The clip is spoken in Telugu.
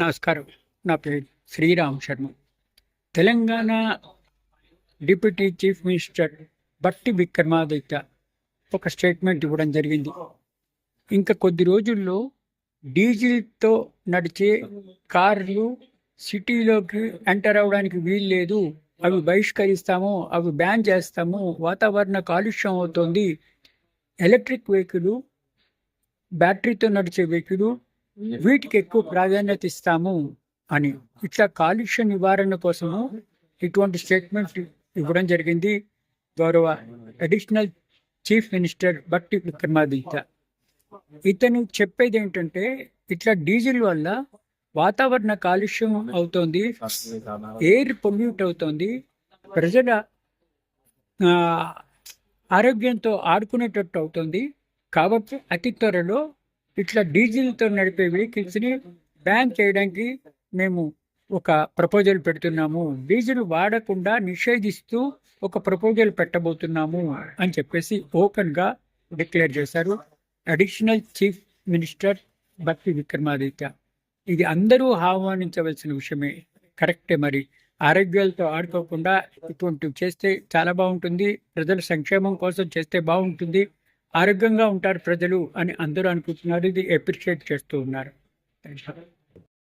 నమస్కారం. నా పేరు Sriram Sharma. Telangana deputy chief minister Bhatti Vikramaditya ఒక స్టేట్మెంట్ ఇవ్వడం జరిగింది. ఇంకా కొద్ది రోజుల్లో డీజిల్తో నడిచే కార్లు సిటీలోకి ఎంటర్ అవ్వడానికి వీలు లేదు. అవి బహిష్కరిస్తాము అవి బ్యాన్ చేస్తాము వాతావరణ కాలుష్యం అవుతుంది. ఎలక్ట్రిక్ వెహికల్ బ్యాటరీతో నడిచే వెహికల్ Hmm. వీటికి ఎక్కువ ప్రాధాన్యత ఇస్తాము అని. ఇట్లా కాలుష్య నివారణ కోసము ఇటువంటి స్టేట్మెంట్ ఇవ్వడం జరిగింది. గౌరవ additional chief minister Bhatti Vikramaditya. ఇతను చెప్పేది ఏంటంటే ఇట్లా డీజిల్ వల్ల వాతావరణ కాలుష్యం అవుతోంది ఎయిర్ పొల్యూట్ అవుతోంది ప్రజల ఆరోగ్యంతో ఆడుకునేటట్టు అవుతుంది. కాబట్టి అతి త్వరలో ఇట్లా డీజిల్తో నడిపే వెహికల్స్ని బ్యాన్ చేయడానికి మేము ఒక ప్రపోజల్ పెడుతున్నాము. డీజిల్ వాడకుండా నిషేధిస్తూ ఒక ప్రపోజల్ పెట్టబోతున్నాము అని చెప్పేసి ఓపెన్గా డిక్లేర్ చేశారు. అడిషనల్ చీఫ్ మినిస్టర్ భక్తి విక్రమాదిత్య. ఇది అందరూ ఆహ్వానించవలసిన విషయమే. కరెక్టే మరి. ఆరోగ్యాలతో ఆడుకోకుండా ఇటువంటివి చేస్తే చాలా బాగుంటుంది. ప్రజల సంక్షేమం కోసం చేస్తే బాగుంటుంది. ఆరోగ్యంగా ఉంటారు ప్రజలు అని అందరూ అనుకుంటున్నారు. ఇది అప్రిషియేట్ చేస్తూ ఉన్నారు.